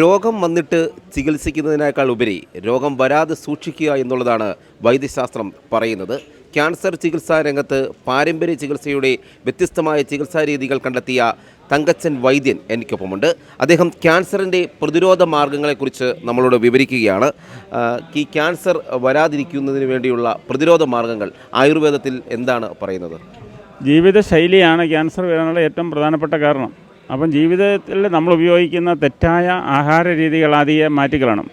രോഗം വന്നിട്ട് ചികിത്സിക്കുന്നതിനേക്കാൾ ഉപരി രോഗം വരാതെ സൂക്ഷിക്കുക എന്നുള്ളതാണ് വൈദ്യശാസ്ത്രം പറയുന്നത്. ക്യാൻസർ ചികിത്സാ രംഗത്ത് പാരമ്പര്യ ചികിത്സയുടെ വ്യത്യസ്തമായ ചികിത്സാ രീതികൾ കണ്ടെത്തിയ തങ്കച്ചൻ വൈദ്യൻ എനിക്കൊപ്പമുണ്ട്. അദ്ദേഹം ക്യാൻസറിന്റെ പ്രതിരോധ മാർഗങ്ങളെക്കുറിച്ച് നമ്മളോട് വിവരിക്കുകയാണ്. ഈ ക്യാൻസർ വരാതിരിക്കുന്നതിന് വേണ്ടിയുള്ള പ്രതിരോധ മാർഗങ്ങൾ ആയുർവേദത്തിൽ എന്താണ് പറയുന്നത്? ജീവിതശൈലിയാണ് ക്യാൻസർ വരാനുള്ള ഏറ്റവും പ്രധാനപ്പെട്ട കാരണം. അപ്പം ജീവിതത്തിൽ നമ്മൾ ഉപയോഗിക്കുന്ന തെറ്റായ ആഹാര രീതികൾ ആദ്യം മാറ്റിക്കളണം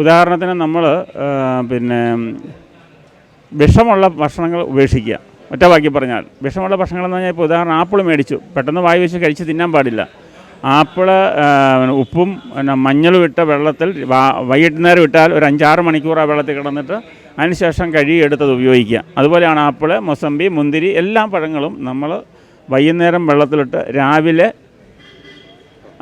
ഉദാഹരണത്തിന് നമ്മൾ പിന്നെ വിഷമുള്ള ഭക്ഷണങ്ങൾ ഉപേക്ഷിക്കുക. ഒറ്റ വാക്കി പറഞ്ഞാൽ വിഷമുള്ള ഭക്ഷണങ്ങൾ എന്ന് പറഞ്ഞാൽ ഇപ്പോൾ ഉദാഹരണം ആപ്പിൾ മേടിച്ചു. പെട്ടെന്ന് വായു വെച്ച് കഴിച്ച് തിന്നാൻ പാടില്ല. ആപ്പിൾ ഉപ്പും പിന്നെ മഞ്ഞളും ഇട്ട വെള്ളത്തിൽ നേരം ഇട്ടാൽ ഒരു അഞ്ചാറ് മണിക്കൂർ ആ വെള്ളത്തിൽ കിടന്നിട്ട് അതിനുശേഷം കഴുകിയെടുത്തത് ഉപയോഗിക്കുക. അതുപോലെയാണ് ആപ്പിൾ മൊസമ്പി മുന്തിരി എല്ലാ പഴങ്ങളും നമ്മൾ വൈകുന്നേരം വെള്ളത്തിലിട്ട് രാവിലെ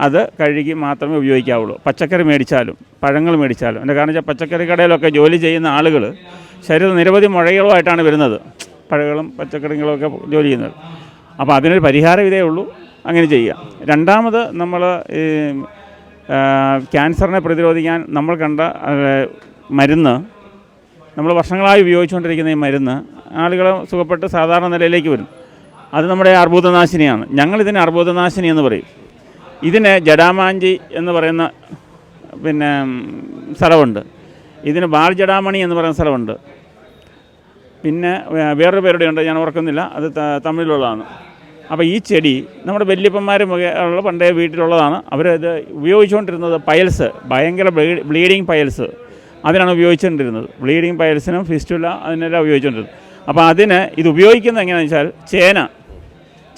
അത് കഴുകി മാത്രമേ ഉപയോഗിക്കാവുള്ളൂ. പച്ചക്കറി മേടിച്ചാലും പഴങ്ങൾ മേടിച്ചാലും. എന്റെ കാരണം വെച്ചാൽ പച്ചക്കറി കടയിലൊക്കെ ജോലി ചെയ്യുന്ന ആളുകൾ ശരീരം നിരവധി മുഴകളുമായിട്ടാണ് വരുന്നത്. പഴങ്ങളും പച്ചക്കറികളും ഒക്കെ ജോലി ചെയ്യുന്നത്. അപ്പോൾ അതിനൊരു പരിഹാരം ഇതേ ഉള്ളൂ. അങ്ങനെ ചെയ്യുക രണ്ടാമത് നമ്മൾ ഈ ക്യാൻസറിനെ പ്രതിരോധിക്കാൻ നമ്മൾ കണ്ട മരുന്ന് നമ്മൾ വർഷങ്ങളായി ഉപയോഗിച്ചുകൊണ്ടിരിക്കുന്ന ഈ മരുന്ന് ആളുകൾ സുഖപ്പെട്ട് സാധാരണ നിലയിലേക്ക് വരും. അത് നമ്മുടെ അർബുദനാശിനിയാണ് ഞങ്ങളിതിനെ അർബുദനാശിനി എന്ന് പറയും. ഇതിന് ജഡാമാഞ്ചി എന്ന് പറയുന്ന പിന്നെ സ്ഥലമുണ്ട്. ഇതിന് ബാൽ ജഡാമണി എന്ന് പറയുന്ന സ്ഥലമുണ്ട്. പിന്നെ വേറൊരു പേരുടെ ഉണ്ട് ഞാൻ ഓർക്കുന്നില്ല. അത് തമിഴിലുള്ളതാണ്. അപ്പോൾ ഈ ചെടി നമ്മുടെ വല്യപ്പന്മാർ ഉള്ള പണ്ടേ വീട്ടിലുള്ളതാണ്. അവരത് ഉപയോഗിച്ചുകൊണ്ടിരുന്നത് പയൽസ് ഭയങ്കര ബ്ലീഡിങ് പയൽസ് അതിനാണ് ഉപയോഗിച്ചുകൊണ്ടിരുന്നത്. ബ്ലീഡിങ് പയൽസിനും ഫിസ്റ്റുല അതിനെല്ലാം ഉപയോഗിച്ചുകൊണ്ടിരുന്നത്. അപ്പോൾ അതിന് ഇത് ഉപയോഗിക്കുന്നത് എങ്ങനെയാണെന്ന് വെച്ചാൽ ചേന.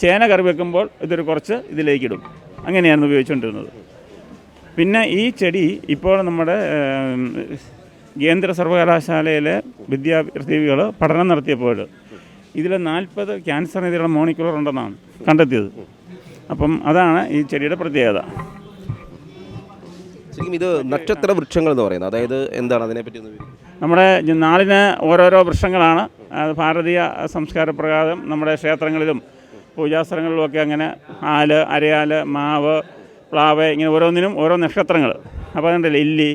ചേന കറി വെക്കുമ്പോൾ ഇതൊരു കുറച്ച് ഇതിലേക്ക് അങ്ങനെയാണ് ഉപയോഗിച്ചുകൊണ്ടിരുന്നത്. പിന്നെ ഈ ചെടി ഇപ്പോൾ നമ്മുടെ കേന്ദ്ര സർവകലാശാലയിലെ വിദ്യാർത്ഥികൾ പഠനം നടത്തിയപ്പോൾ ഇതിൽ നാൽപ്പത് ക്യാൻസറിനെതിരെയുള്ള മോണിക്കുലർ ഉണ്ടെന്നാണ് കണ്ടെത്തിയത്. അപ്പം അതാണ് ഈ ചെടിയുടെ പ്രത്യേകത. ശരിക്കും ഇത് നക്ഷത്ര വൃക്ഷങ്ങൾ എന്ന് പറയുന്നത്. അതായത് എന്താണ് അതിനെപ്പറ്റി ഒന്ന് വിവരിക്കുക നമ്മുടെ നാടിന് ഓരോരോ വൃക്ഷങ്ങളാണ്. ഭാരതീയ സംസ്കാര പ്രകാരം നമ്മുടെ ക്ഷേത്രങ്ങളിലും പൂജാസ്ഥലങ്ങളിലുമൊക്കെ അങ്ങനെ ആൽ അരയാൽ മാവ് പ്ലാവ് ഇങ്ങനെ ഓരോന്നിനും ഓരോ നക്ഷത്രങ്ങൾ അപ്പോൾ അതുണ്ടല്ലോ ഇല്ലി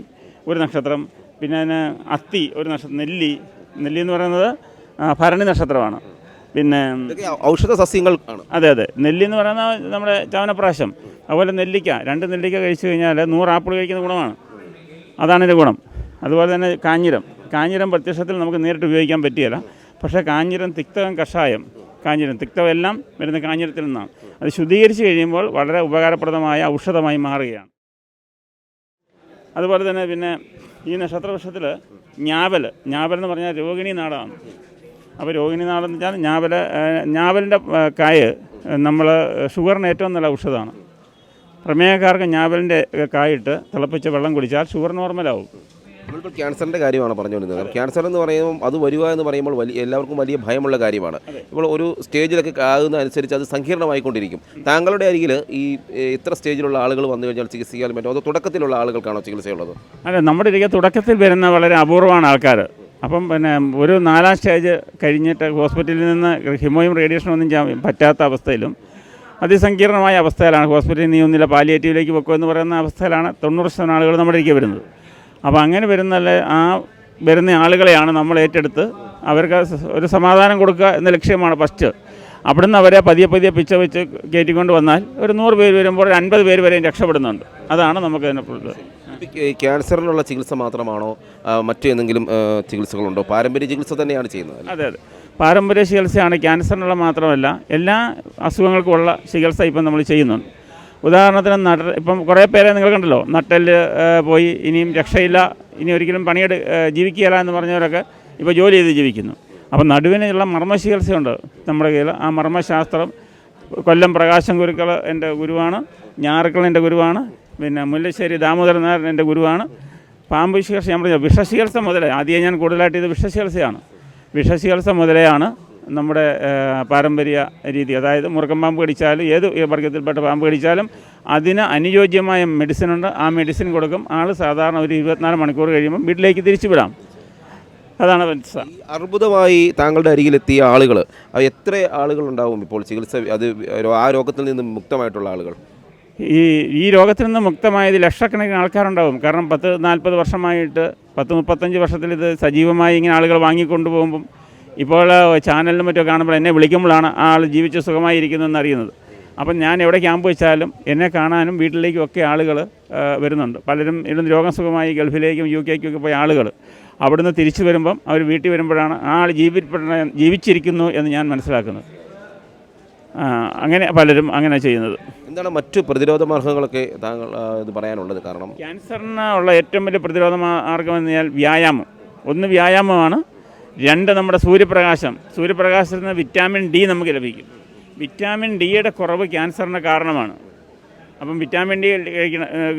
ഒരു നക്ഷത്രം പിന്നെ അതിന് അത്തി ഒരു നക്ഷത്രം നെല്ലി. നെല്ലി എന്ന് പറയുന്നത് ഭരണി നക്ഷത്രമാണ്. പിന്നെ ഔഷധ സസ്യങ്ങൾ അതെ അതെ. നെല്ലി എന്ന് പറയുന്ന നമ്മുടെ ചവനപ്രാശം. അതുപോലെ നെല്ലിക്ക. രണ്ട് നെല്ലിക്ക കഴിച്ചു കഴിഞ്ഞാൽ നൂറ് ആപ്പിൾ കഴിക്കുന്ന ഗുണമാണ്. അതാണ് ഇതിന്റെ ഗുണം. അതുപോലെ തന്നെ കാഞ്ഞിരം. കാഞ്ഞിരം പ്രത്യക്ഷത്തിൽ നമുക്ക് നേരിട്ട് ഉപയോഗിക്കാൻ പറ്റിയല്ല പക്ഷേ കാഞ്ഞിരം തിക്തകം കഷായം. കാഞ്ഞിരം തിക്തമെല്ലാം വരുന്ന കാഞ്ഞിരത്തിൽ നിന്നാണ്. അത് ശുദ്ധീകരിച്ച് കഴിയുമ്പോൾ വളരെ ഉപകാരപ്രദമായ ഔഷധമായി മാറുകയാണ്. അതുപോലെ തന്നെ പിന്നെ ഈ നക്ഷത്രവൃക്ഷത്തിൽ ഞാവൽ. ഞാവൽ എന്ന് പറഞ്ഞാൽ രോഹിണി നാടാണ്. അപ്പോൾ രോഹിണി നാടെന്ന് വെച്ചാൽ ഞാവൽ ഞാവലിന്റെ കായ് നമ്മൾ ഷുഗറിന് ഏറ്റവും നല്ല ഔഷധമാണ്. പ്രമേഹക്കാർക്ക് ഞാവലിന്റെ കായിട്ട് തിളപ്പിച്ച് വെള്ളം കുടിച്ചാൽ ഷുഗർ നോർമലാവും. നമ്മളിപ്പോൾ ക്യാൻസറിന്റെ കാര്യമാണ് പറഞ്ഞുകൊണ്ടിരുന്നത്. ക്യാൻസർ എന്ന് പറയുമ്പോൾ അത് വരിക എന്ന് പറയുമ്പോൾ വലിയ എല്ലാവർക്കും വലിയ ഭയമുള്ള കാര്യമാണ്. ഇപ്പോൾ ഒരു സ്റ്റേജിലൊക്കെ ആകുന്ന അനുസരിച്ച് അത് സങ്കീർണമായിക്കൊണ്ടിരിക്കും. താങ്കളുടെ അരികിൽ ഈ ഇത്ര സ്റ്റേജിലുള്ള ആളുകൾ വന്നു കഴിഞ്ഞാൽ ചികിത്സിക്കാൻ പറ്റും അതോ തുടക്കത്തിലുള്ള ആളുകൾക്കാണോ ചികിത്സയുള്ളത്? അല്ല നമ്മുടെ ഇരിക്കുക തുടക്കത്തിൽ വരുന്ന വളരെ അപൂർവമാണ് ആൾക്കാർ അപ്പം പിന്നെ ഒരു നാലാം സ്റ്റേജ് കഴിഞ്ഞിട്ട് ഹോസ്പിറ്റലിൽ നിന്ന് ഹിമോയും റേഡിയേഷനും ഒന്നും ചെയ്യാൻ പറ്റാത്ത അവസ്ഥയിലും അതിസങ്കീർണമായ അവസ്ഥയിലാണ് ഹോസ്പിറ്റലിൽ നീ ഒന്നില്ല പാലിയേറ്റീവിലേക്ക് വെക്കുക എന്ന് പറയുന്ന അവസ്ഥയിലാണ് തൊണ്ണൂറ് ശതമാനം ആളുകൾ നമ്മുടെ ഇരിക്കുക വരുന്നത്. അപ്പോൾ അങ്ങനെ വരുന്ന ആ വരുന്ന ആളുകളെയാണ് നമ്മൾ ഏറ്റെടുത്ത് അവർക്ക് ഒരു സമാധാനം കൊടുക്കുക എന്ന ലക്ഷ്യമാണ് ഫസ്റ്റ് അവിടുന്ന് അവരെ പതിയെ പതിയെ പിച്ച വെച്ച് കയറ്റിക്കൊണ്ട് വന്നാൽ ഒരു നൂറ് പേര് വരുമ്പോൾ ഒരു അൻപത് പേര് വരെയും രക്ഷപ്പെടുന്നുണ്ട്. അതാണ് നമുക്ക് അതിനെക്കുറിച്ച് ക്യാൻസറിനുള്ള ചികിത്സ മാത്രമാണോ മറ്റു മറ്റേതെങ്കിലും ചികിത്സകളുണ്ടോ? പാരമ്പര്യ ചികിത്സ തന്നെയാണ് ചെയ്യുന്നത് അതെ അതെ. പാരമ്പര്യ ചികിത്സയാണ് ക്യാൻസറിനുള്ള മാത്രമല്ല എല്ലാ അസുഖങ്ങൾക്കുമുള്ള ചികിത്സ ഇപ്പം നമ്മൾ ചെയ്യുന്നുണ്ട്. ഉദാഹരണത്തിന് നട ഇപ്പം കുറേ പേരെ നിങ്ങൾ കണ്ടല്ലോ നട്ടൽ പോയി ഇനിയും രക്ഷയില്ല ഇനി ഒരിക്കലും പണിയെടു ജീവിക്കുകയില്ല എന്ന് പറഞ്ഞവരൊക്കെ ഇപ്പോൾ ജോലി ചെയ്ത് ജീവിക്കുന്നു. അപ്പോൾ നടുവിനുള്ള മർമ്മ ചികിത്സയുണ്ട് നമ്മുടെ കയ്യിൽ ആ മർമ്മശാസ്ത്രം കൊല്ലം പ്രകാശം ഗുരുക്കൾ എന്റെ ഗുരുവാണ് ഞാറുക്കൾ എന്റെ ഗുരുവാണ് പിന്നെ മുല്ലശ്ശേരി ദാമോദരൻ നായർ എന്റെ ഗുരുവാണ്. പാമ്പ് ചികിത്സ ഞാൻ വിഷ ചികിത്സ മുതലേ ആദ്യം ഞാൻ കൂടുതലായിട്ട് ഇത് വിഷചികിത്സയാണ് വിഷചികിത്സ മുതലെയാണ് നമ്മുടെ പാരമ്പര്യ രീതി. അതായത് മുറുക്കം പാമ്പ് കടിച്ചാലും ഏത് വർഗത്തിൽപ്പെട്ട പാമ്പ് കടിച്ചാലും അതിന് അനുയോജ്യമായ മെഡിസിൻ ഉണ്ട്. ആ മെഡിസിൻ കൊടുക്കും. ആൾ സാധാരണ ഒരു ഇരുപത്തിനാല് മണിക്കൂർ കഴിയുമ്പോൾ വീട്ടിലേക്ക് തിരിച്ചു വിടാം. അതാണ് അർബുദമായി താങ്കളുടെ അരികിലെത്തിയ ആളുകൾ എത്ര ആളുകൾ ഉണ്ടാവും ഇപ്പോൾ ചികിത്സ അത് ആ രോഗത്തിൽ നിന്ന് മുക്തമായിട്ടുള്ള ആളുകൾ? ഈ ഈ രോഗത്തിൽ നിന്ന് മുക്തമായത് ലക്ഷക്കണക്കിന് ആൾക്കാരുണ്ടാവും. കാരണം പത്ത് നാൽപ്പത് വർഷമായിട്ട് പത്ത് മുപ്പത്തഞ്ച് വർഷത്തിൽ ഇത് സജീവമായി ഇങ്ങനെ ആളുകൾ വാങ്ങിക്കൊണ്ടു പോകുമ്പം ഇപ്പോൾ ചാനലിലും മറ്റോ കാണുമ്പോൾ എന്നെ വിളിക്കുമ്പോഴാണ് ആ ആൾ ജീവിച്ച് സുഖമായി ഇരിക്കുന്നതെന്ന് അറിയുന്നത്. അപ്പം ഞാൻ എവിടെ ക്യാമ്പ് വെച്ചാലും എന്നെ കാണാനും വീട്ടിലേക്കും ഒക്കെ ആളുകൾ വരുന്നുണ്ട്. പലരും ഇവിടുന്ന് രോഗം സുഖമായി ഗൾഫിലേക്കും യു കെക്കും ഒക്കെ പോയ ആളുകൾ അവിടുന്ന് തിരിച്ചു വരുമ്പം അവർ വീട്ടിൽ വരുമ്പോഴാണ് ആ ആൾ ജീവിപ്പെട ജീവിച്ചിരിക്കുന്നു എന്ന് ഞാൻ മനസ്സിലാക്കുന്നത്. അങ്ങനെ പലരും അങ്ങനെ ചെയ്യുന്നത്. എന്താണ് മറ്റു പ്രതിരോധ മാർഗങ്ങളൊക്കെ താങ്കൾ ഇത് പറയാനുള്ളത്? കാരണം ക്യാൻസറിന് ഉള്ള ഏറ്റവും വലിയ പ്രതിരോധ മാർഗം എന്ന് പറഞ്ഞാൽ വ്യായാമം. ഒന്ന് വ്യായാമമാണ് രണ്ട് നമ്മുടെ സൂര്യപ്രകാശം. സൂര്യപ്രകാശത്തിൽ നിന്ന് വിറ്റാമിൻ ഡി നമുക്ക് ലഭിക്കും. വിറ്റാമിൻ ഡിയുടെ കുറവ് ക്യാൻസറിന് കാരണമാണ്. അപ്പം വിറ്റാമിൻ ഡി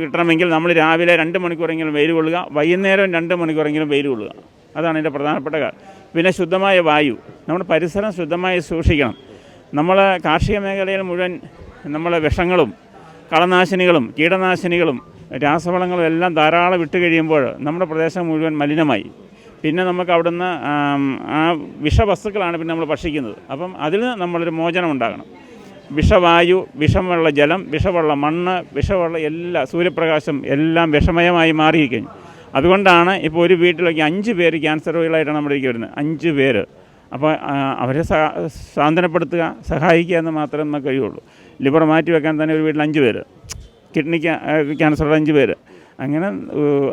കിട്ടണമെങ്കിൽ നമ്മൾ രാവിലെ രണ്ട് മണിക്കൂറെങ്കിലും വെയിൽ കൊള്ളുക വൈകുന്നേരം രണ്ട് മണിക്കൂറെങ്കിലും വെയിൽ കൊള്ളുക. അതാണ് എന്റെ പ്രധാനപ്പെട്ട കാര്യം പിന്നെ ശുദ്ധമായ വായു. നമ്മുടെ പരിസരം ശുദ്ധമായി സൂക്ഷിക്കണം. നമ്മൾ കാർഷിക മേഖലയിൽ മുഴുവൻ നമ്മൾ വിഷങ്ങളും കളനാശിനികളും കീടനാശിനികളും രാസവളങ്ങളും എല്ലാം ധാരാളം ഇട്ട് കഴിയുമ്പോൾ നമ്മുടെ പ്രദേശം മുഴുവൻ മലിനമായി. പിന്നെ നമുക്ക് അവിടുന്ന് ആം, വിഷവസ്തുക്കളാണ് പിന്നെ നമ്മൾ ഭക്ഷിക്കുന്നത്. അപ്പം അതിൽ നമ്മളൊരു മോചനം ഉണ്ടാകണം. വിഷവായു വിഷമുള്ള ജലം വിഷമുള്ള മണ്ണ് വിഷമുള്ള എല്ലാ സൂര്യപ്രകാശം എല്ലാം വിഷമയമായി മാറിയിരിക്കുന്നു. അതുകൊണ്ടാണ് ഇപ്പോൾ ഒരു വീട്ടിലേക്ക് അഞ്ച് പേര് ക്യാൻസർ രോഗികളായിട്ടാണ് നമ്മുടെ ഇതിലേക്ക് വരുന്നത്. അഞ്ച് പേര്. അപ്പോൾ അവരെ സാന്ത്വനപ്പെടുത്തുക സഹായിക്കുക എന്ന് മാത്രമേ നമുക്ക് കഴിയുള്ളൂ. ലിവർ മാറ്റി വെക്കാൻ തന്നെ ഒരു വീട്ടിൽ അഞ്ച് പേര്. കിഡ്നി ക്യാൻസറുള്ള അഞ്ച് പേര്. അങ്ങനെ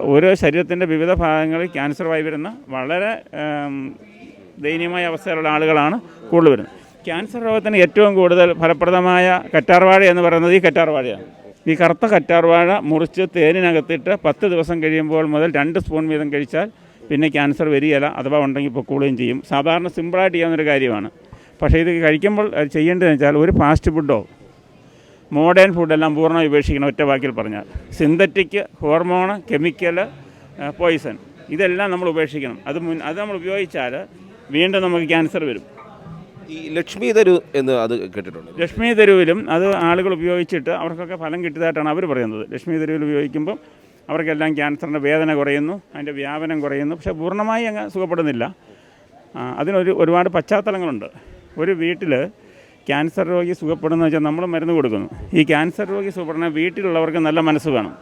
ഓരോ ശരീരത്തിന്റെ വിവിധ ഭാഗങ്ങളിൽ ക്യാൻസറുമായി വരുന്ന വളരെ ദയനീയമായ അവസ്ഥയിലുള്ള ആളുകളാണ് കൂടുതൽ വരുന്നത്. ക്യാൻസർ രോഗത്തിന് ഏറ്റവും കൂടുതൽ ഫലപ്രദമായ കറ്റാർവാഴ എന്ന് പറയുന്നത് ഈ കറ്റാർവാഴയാണ്. ഈ കറുത്ത കറ്റാർവാഴ മുറിച്ച് തേനിനകത്തിട്ട് പത്ത് ദിവസം കഴിയുമ്പോൾ മുതൽ രണ്ട് സ്പൂൺ വീതം കഴിച്ചാൽ പിന്നെ ക്യാൻസർ വരികയില്ല അഥവാ ഉണ്ടെങ്കിൽ പൊക്കോളുകയും ചെയ്യും. സാധാരണ സിമ്പിളായിട്ട് ചെയ്യാവുന്നൊരു കാര്യമാണ്. പക്ഷേ ഇത് കഴിക്കുമ്പോൾ ചെയ്യേണ്ടതെന്ന് വെച്ചാൽ ഒരു ഫാസ്റ്റ് ഫുഡോ മോഡേൺ ഫുഡെല്ലാം പൂർണമായി ഉപേക്ഷിക്കണം ഒറ്റ വാക്കിൽ പറഞ്ഞാൽ. സിന്തറ്റിക് ഹോർമോൺ കെമിക്കൽ പോയിസൺ ഇതെല്ലാം നമ്മൾ ഉപേക്ഷിക്കണം. അത് മുൻ അത് നമ്മൾ ഉപയോഗിച്ചാൽ വീണ്ടും നമുക്ക് ക്യാൻസർ വരും. ഈ ലക്ഷ്മി തരു എന്ന് അത് കേട്ടിട്ടുണ്ട്. ലക്ഷ്മി തരുവിലും അത് ആളുകൾ ഉപയോഗിച്ചിട്ട് അവർക്കൊക്കെ ഫലം കിട്ടിയതായിട്ടാണ് അവർ പറയുന്നത്. ലക്ഷ്മി തെരുവിൽ ഉപയോഗിക്കുമ്പം അവർക്കെല്ലാം ക്യാൻസറിന്റെ വേദന കുറയുന്നു അതിന്റെ വ്യാപനം കുറയുന്നു പക്ഷേ പൂർണമായി അങ്ങ് സുഖപ്പെടുന്നില്ല. അതിനൊരു ഒരുപാട് പശ്ചാത്തലങ്ങളുണ്ട്. ഒരു വീട്ടിൽ ക്യാൻസർ രോഗി സുഖപ്പെടുന്ന വെച്ചാൽ നമ്മൾ മരുന്ന് കൊടുക്കുന്നു. ഈ ക്യാൻസർ രോഗി സുഖപ്പെടണ വീട്ടിലുള്ളവർക്ക് നല്ല മനസ്സ് വേണം.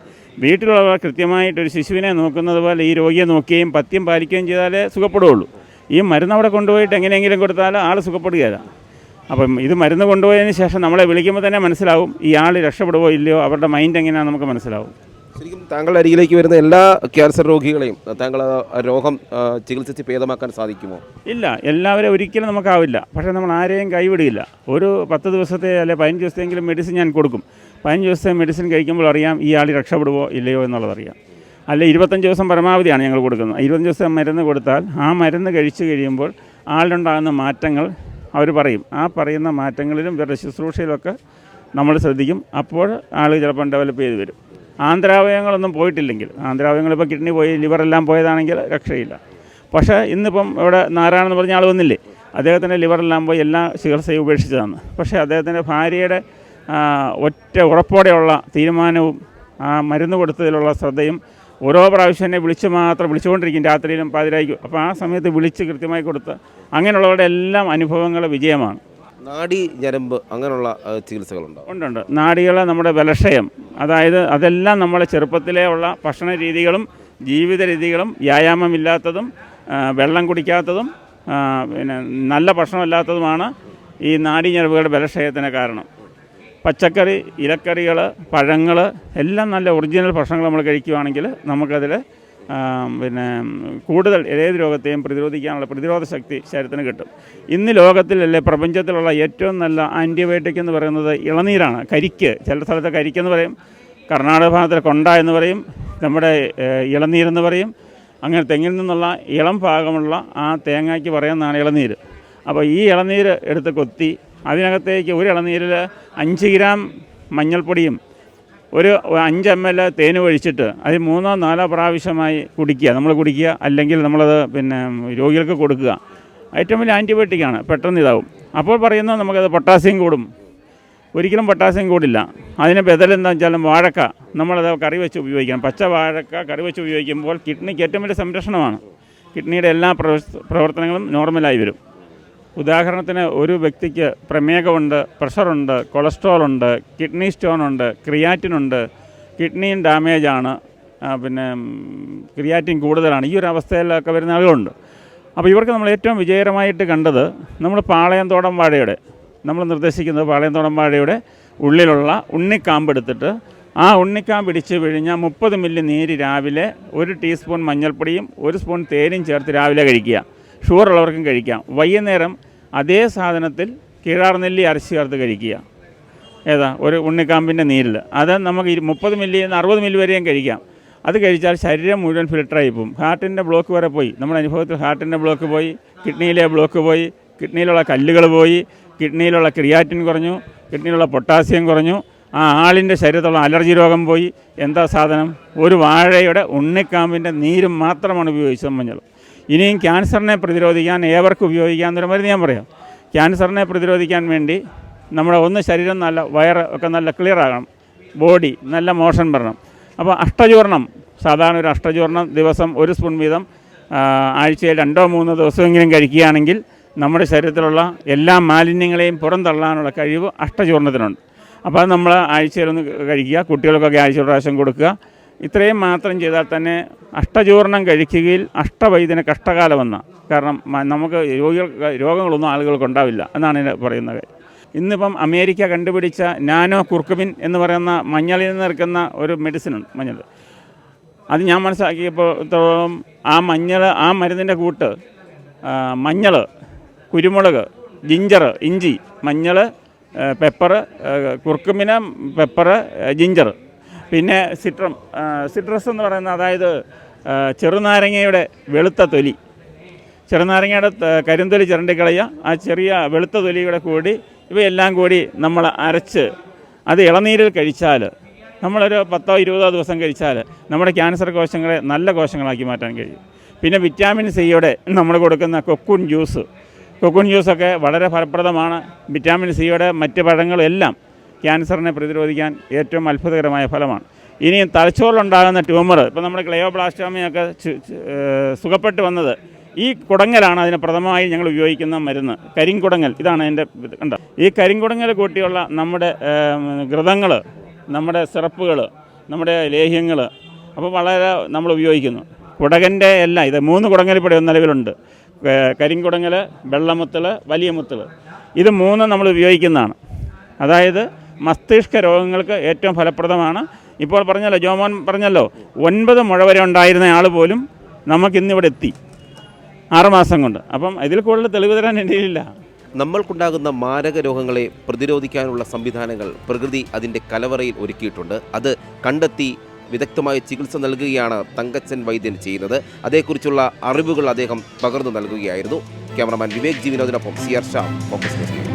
വീട്ടിലുള്ളവർ കൃത്യമായിട്ട് ഒരു ശിശുവിനെ നോക്കുന്നത് പോലെ ഈ രോഗിയെ നോക്കുകയും പഥ്യം പാലിക്കുകയും ചെയ്താലേ സുഖപ്പെടുകയുള്ളൂ. ഈ മരുന്ന് അവിടെ കൊണ്ടുപോയിട്ട് എങ്ങനെയെങ്കിലും കൊടുത്താൽ ആൾ സുഖപ്പെടുകയില്ല. അപ്പം ഇത് മരുന്ന് കൊണ്ടുപോയതിന് ശേഷം നമ്മളെ വിളിക്കുമ്പോൾ തന്നെ മനസ്സിലാവും ഈ ആൾ രക്ഷപ്പെടുവോ ഇല്ലയോ? അവരുടെ മൈൻഡ് എങ്ങനെയാണെന്ന് നമുക്ക് മനസ്സിലാവും. ശരിക്കും താങ്കളുടെ അരികിലേക്ക് വരുന്ന എല്ലാ ക്യാൻസർ രോഗികളെയും താങ്കൾ രോഗം ചികിത്സിച്ച് ഭേദമാക്കാൻ സാധിക്കുമോ? ഇല്ല എല്ലാവരും ഒരിക്കലും നമുക്കാവില്ല. പക്ഷേ നമ്മൾ ആരെയും കൈവിടില്ല. ഒരു പത്ത് ദിവസത്തെ അല്ലെ പതിനഞ്ച് ദിവസത്തെങ്കിലും മെഡിസിൻ ഞാൻ കൊടുക്കും. പതിനഞ്ച് ദിവസത്തെ മെഡിസിൻ കഴിക്കുമ്പോൾ അറിയാം ഈ ആൾ രക്ഷപ്പെടുവോ ഇല്ലയോ എന്നുള്ളതറിയാം. അല്ലെ ഇരുപത്തഞ്ച് ദിവസം പരമാവധിയാണ് ഞങ്ങൾ കൊടുക്കുന്നത്. ഇരുപത്തഞ്ച് ദിവസം മരുന്ന് കൊടുത്താൽ ആ മരുന്ന് കഴിച്ചു കഴിയുമ്പോൾ ആളിലുണ്ടാകുന്ന മാറ്റങ്ങൾ അവർ പറയും. ആ പറയുന്ന മാറ്റങ്ങളിലും ഇവരുടെ ശുശ്രൂഷയിലൊക്കെ നമ്മൾ ശ്രദ്ധിക്കും. അപ്പോൾ ആൾ ചിലപ്പം ഡെവലപ്പ് ചെയ്ത് വരും. ആന്തരാവയവങ്ങളൊന്നും പോയിട്ടില്ലെങ്കിൽ ആന്തരാവയവങ്ങൾ ഇപ്പോൾ കിഡ്നി പോയി ലിവറെല്ലാം പോയതാണെങ്കിൽ രക്ഷയില്ല. പക്ഷേ ഇന്നിപ്പം ഇവിടെ നാരായണൻ എന്ന് പറഞ്ഞ ആൾ വന്നില്ലേ അദ്ദേഹത്തിന്റെ ലിവറെല്ലാം പോയി എല്ലാ ചികിത്സയും ഉപേക്ഷിച്ചതാണ്. പക്ഷേ അദ്ദേഹത്തിന്റെ ഭാര്യയുടെ ഒറ്റ ഉറപ്പോടെയുള്ള തീരുമാനവും ആ മരുന്ന് കൊടുത്തതിലുള്ള ശ്രദ്ധയും ഓരോ പ്രാവശ്യം എന്നെ വിളിച്ച് മാത്രം വിളിച്ചുകൊണ്ടിരിക്കും രാത്രിയിലും പാതിരായിക്കും അപ്പോൾ ആ സമയത്ത് വിളിച്ച് കൃത്യമായി കൊടുത്ത് അങ്ങനെയുള്ളവരുടെ എല്ലാം അനുഭവങ്ങൾ വിജയമാണ്. നാഡി ഞരമ്പ് അങ്ങനെയുള്ള ചികിത്സകളുണ്ടോ? ഉണ്ടുണ്ട് നാടികളെ നമ്മുടെ ബലക്ഷയം അതായത് അതെല്ലാം നമ്മളെ ചെറുപ്പത്തിലേ ഉള്ള ഭക്ഷണ രീതികളും ജീവിത രീതികളും വ്യായാമമില്ലാത്തതും വെള്ളം കുടിക്കാത്തതും പിന്നെ നല്ല ഭക്ഷണമില്ലാത്തതുമാണ് ഈ നാടി ഞരമ്പുകളുടെ ബലക്ഷയത്തിന് കാരണം. പച്ചക്കറി ഇലക്കറികൾ പഴങ്ങൾ എല്ലാം നല്ല ഒറിജിനൽ ഭക്ഷണങ്ങൾ നമ്മൾ കഴിക്കുകയാണെങ്കിൽ നമുക്കതിൽ പിന്നെ കൂടുതൽ ഏത് രോഗത്തെയും പ്രതിരോധിക്കാനുള്ള പ്രതിരോധ ശക്തി ശരീരത്തിന് കിട്ടും. ഇന്ന് ലോകത്തിലല്ലേ പ്രപഞ്ചത്തിലുള്ള ഏറ്റവും നല്ല ആന്റിബയോട്ടിക് എന്ന് പറയുന്നത് ഇളനീരാണ്. കരിക്ക് ചില സ്ഥലത്ത് കരിക്കെന്ന് പറയും കർണാടക ഭാഗത്തിൽ കൊണ്ട എന്ന് പറയും നമ്മുടെ ഇളനീരെന്ന് പറയും അങ്ങനെ തെങ്ങിൽ നിന്നുള്ള ഇളം ഭാഗമുള്ള ആ തേങ്ങയ്ക്ക് പറയുന്നതാണ് ഇളനീര്. അപ്പോൾ ഈ ഇളനീര് എടുത്ത് കൊത്തി അതിനകത്തേക്ക് ഒരു ഇളനീരിൽ അഞ്ച് ഗ്രാം മഞ്ഞൾപ്പൊടിയും ഒരു അഞ്ച് എം എൽ തേൻ ഒഴിച്ചിട്ട് അത് മൂന്നോ നാലോ പ്രാവശ്യമായി കുടിക്കുക. നമ്മൾ കുടിക്കുക അല്ലെങ്കിൽ നമ്മളത് പിന്നെ രോഗികൾക്ക് കൊടുക്കുക. ഏറ്റവും വലിയ ആന്റിബയോട്ടിക്കാണ് പെട്ടെന്ന് ഇതാവും. അപ്പോൾ പറയുന്നത് നമുക്കത് പൊട്ടാസ്യം കൂടും. ഒരിക്കലും പൊട്ടാസ്യം കൂടില്ല. അതിന് ബദലെന്താ വെച്ചാലും വാഴക്ക. നമ്മളത് കറി വെച്ച് ഉപയോഗിക്കണം. പച്ച വാഴക്ക കറി വെച്ച് ഉപയോഗിക്കുമ്പോൾ കിഡ്നിക്ക് ഏറ്റവും വലിയ സംരക്ഷണമാണ്. കിഡ്നിയുടെ എല്ലാ പ്രവർത്തനങ്ങളും നോർമലായി വരും. ഉദാഹരണത്തിന് ഒരു വ്യക്തിക്ക് പ്രമേഹമുണ്ട് പ്രഷറുണ്ട് കൊളസ്ട്രോൾ ഉണ്ട് കിഡ്നി സ്റ്റോൺ ഉണ്ട് ക്രിയാറ്റിൻ ഉണ്ട് കിഡ്നിയും ആണ് പിന്നെ ക്രിയാറ്റിൻ കൂടുതലാണ് ഈ ഒരു അവസ്ഥയിലൊക്കെ വരുന്ന ആളുകളുണ്ട്. അപ്പോൾ ഇവർക്ക് നമ്മൾ ഏറ്റവും വിജയകരമായിട്ട് കണ്ടത് നമ്മൾ പാളയംതോടം വാഴയുടെ നമ്മൾ നിർദ്ദേശിക്കുന്നത് പാളയംതോടം വാഴയുടെ ഉള്ളിലുള്ള ഉണ്ണിക്കാമ്പ് എടുത്തിട്ട് ആ ഉണ്ണിക്കാമ്പ് ഇടിച്ച് പിഴിഞ്ഞ മുപ്പത് മില്ലി നീര് രാവിലെ ഒരു ടീസ്പൂൺ മഞ്ഞൾപ്പൊടിയും ഒരു സ്പൂൺ തേനും ചേർത്ത് രാവിലെ കഴിക്കുക. ഷുഗർ ഉള്ളവർക്കും കഴിക്കാം. വൈകുന്നേരം അതേ സാധനത്തിൽ കിഴാർനെല്ലി അരച്ച് ചേർത്ത് കഴിക്കുക. ഏതാ? ഒരു ഉണ്ണിക്കാമ്പിന്റെ നീരിൽ അത് നമുക്ക് മുപ്പത് മില്ലി അറുപത് മില്ലി വരെയും കഴിക്കാം. അത് കഴിച്ചാൽ ശരീരം മുഴുവൻ ഫിൽട്ടറായി പോകും. ഹാർട്ടിന്റെ ബ്ലോക്ക് വരെ പോയി. നമ്മുടെ അനുഭവത്തിൽ ഹാർട്ടിന്റെ ബ്ലോക്ക് പോയി കിഡ്നിയിലെ ബ്ലോക്ക് പോയി കിഡ്നിയിലുള്ള കല്ലുകൾ പോയി കിഡ്നിയിലുള്ള ക്രിയാറ്റിൻ കുറഞ്ഞു കിഡ്നിയിലുള്ള പൊട്ടാസ്യം കുറഞ്ഞു ആ ആളിന്റെ ശരീരത്തുള്ള അലർജി രോഗം പോയി. എന്താ സാധനം? ഒരു വാഴയുടെ ഉണ്ണിക്കാമ്പിന്റെ നീരും മാത്രമാണ് ഉപയോഗിച്ചത് മഞ്ഞൾ ഇനിയും ക്യാൻസറിനെ പ്രതിരോധിക്കാൻ ഏവർക്കും ഉപയോഗിക്കാമെന്നൊരു മരുന്ന് ഞാൻ പറയാം. ക്യാൻസറിനെ പ്രതിരോധിക്കാൻ വേണ്ടി നമ്മുടെ ഒന്ന് ശരീരം നല്ല വയറ് ഒക്കെ നല്ല ക്ലിയർ ആകണം. ബോഡി നല്ല മോഷൻ വരണം. അപ്പോൾ അഷ്ടചൂർണം സാധാരണ ഒരു അഷ്ടചൂർണം ദിവസം ഒരു സ്പൂൺ വീതം ആഴ്ചയിൽ രണ്ടോ മൂന്നോ ദിവസമെങ്കിലും കഴിക്കുകയാണെങ്കിൽ നമ്മുടെ ശരീരത്തിലുള്ള എല്ലാ മാലിന്യങ്ങളെയും പുറന്തള്ളാനുള്ള കഴിവ് അഷ്ടചൂർണത്തിനുണ്ട്. അപ്പോൾ അത് നമ്മൾ ആഴ്ചയിലൊന്ന് കഴിക്കുക കുട്ടികൾക്കൊക്കെ ആഴ്ച ഒരു പ്രാവശ്യം കൊടുക്കുക. ഇത്രയും മാത്രം ചെയ്താൽ തന്നെ അഷ്ടചൂർണം കഴിക്കുകയിൽ അഷ്ടവൈദ്യന് കഷ്ടകാലം വന്ന. കാരണം നമുക്ക് രോഗികൾ രോഗങ്ങളൊന്നും ആളുകൾക്ക് ഉണ്ടാവില്ല എന്നാണ് പറയുന്നത് ഇന്നിപ്പം അമേരിക്ക കണ്ടുപിടിച്ച നാനോ കുർക്കുമിൻ എന്ന് പറയുന്ന മഞ്ഞളിൽ നിന്ന് നിൽക്കുന്ന ഒരു മെഡിസിനുണ്ട് മഞ്ഞൾ. അത് ഞാൻ മനസ്സിലാക്കിയപ്പോഴത്തോളം ആ മഞ്ഞൾ ആ മരുന്നിന്റെ കൂട്ട് മഞ്ഞൾ കുരുമുളക് ജിഞ്ചർ ഇഞ്ചി മഞ്ഞൾ പെപ്പർ കുർക്കുമിന് പെപ്പർ ജിഞ്ചർ പിന്നെ സിട്രം സിട്രസ് എന്ന് പറയുന്ന അതായത് ചെറുനാരങ്ങയുടെ വെളുത്ത തൊലി. ചെറുനാരങ്ങയുടെ കരിന്തൊലി ചിരണ്ടിക്കളയുക ആ ചെറിയ വെളുത്ത തൊലിയുടെ കൂടി ഇവയെല്ലാം കൂടി നമ്മൾ അരച്ച് അത് ഇളനീരിൽ കഴിച്ചാൽ നമ്മളൊരു പത്തോ ഇരുപതോ ദിവസം കഴിച്ചാൽ നമ്മുടെ ക്യാൻസർ കോശങ്ങളെ നല്ല കോശങ്ങളാക്കി മാറ്റാൻ കഴിയും. പിന്നെ വിറ്റാമിൻ സിയുടെ നമ്മൾ കൊടുക്കുന്ന കൊക്കുൺ ജ്യൂസ്. കൊക്കുൺ ജ്യൂസൊക്കെ വളരെ ഫലപ്രദമാണ്. വിറ്റാമിൻ സിയുടെ മറ്റ് പഴങ്ങളെല്ലാം ക്യാൻസറിനെ പ്രതിരോധിക്കാൻ ഏറ്റവും അത്ഭുതകരമായ ഫലമാണ്. ഇനിയും തലച്ചോറിലുണ്ടാകുന്ന ട്യൂമർ ഇപ്പോൾ നമ്മൾ ക്ലയോബ്ലാസ്റ്റോമിയൊക്കെ സുഖപ്പെട്ട് വന്നത് ഈ കുടങ്ങലാണ് അതിന് പ്രഥമമായി ഞങ്ങൾ ഉപയോഗിക്കുന്ന മരുന്ന്. കരിങ്കുടങ്ങൽ ഇതാണ് അതിന്റെ കണ്ട? ഈ കരിങ്കുടങ്ങൽ കൂട്ടിയുള്ള നമ്മുടെ ഘൃതങ്ങൾ നമ്മുടെ സിറപ്പുകൾ നമ്മുടെ ലേഹ്യങ്ങൾ അപ്പോൾ വളരെ നമ്മൾ ഉപയോഗിക്കുന്നു. കുടകന്റെ എല്ലാം ഇത് മൂന്ന് കുടങ്ങലിപ്പടി നിലവിലുണ്ട്. കരിങ്കുടങ്ങൽ വെള്ളമുത്തൽ വലിയ മുത്തൽ ഇത് മൂന്നും നമ്മൾ ഉപയോഗിക്കുന്നതാണ്. അതായത് മസ്തിഷ്ക രോഗങ്ങൾക്ക് ഏറ്റവും ഫലപ്രദമാണ്. ഇപ്പോൾ പറഞ്ഞല്ലോ ജോമോൻ പറഞ്ഞല്ലോ ഒൻപത് മുഴ വരെ ഉണ്ടായിരുന്ന ആൾ പോലും നമുക്കിന്നിവിടെ എത്തി. ആറുമാസം കൊണ്ട്. അപ്പം ഇതിൽ കൂടുതൽ തെളിവ് തരാൻ ഇടയിലില്ല നമ്മൾക്കുണ്ടാകുന്ന മാരക രോഗങ്ങളെ പ്രതിരോധിക്കാനുള്ള സംവിധാനങ്ങൾ പ്രകൃതി അതിന്റെ കലവറയിൽ ഒരുക്കിയിട്ടുണ്ട്. അത് കണ്ടെത്തി വിദഗ്ധമായ ചികിത്സ നൽകുകയാണ് തങ്കച്ചൻ വൈദ്യൻ ചെയ്യുന്നത്. അതേക്കുറിച്ചുള്ള അറിവുകൾ അദ്ദേഹം പകർന്നു നൽകുകയായിരുന്നു. ക്യാമറമാൻ വിവേക് ജീവിനോദിനൊപ്പം സി ആർ ഷാ ഫോക്കസ്.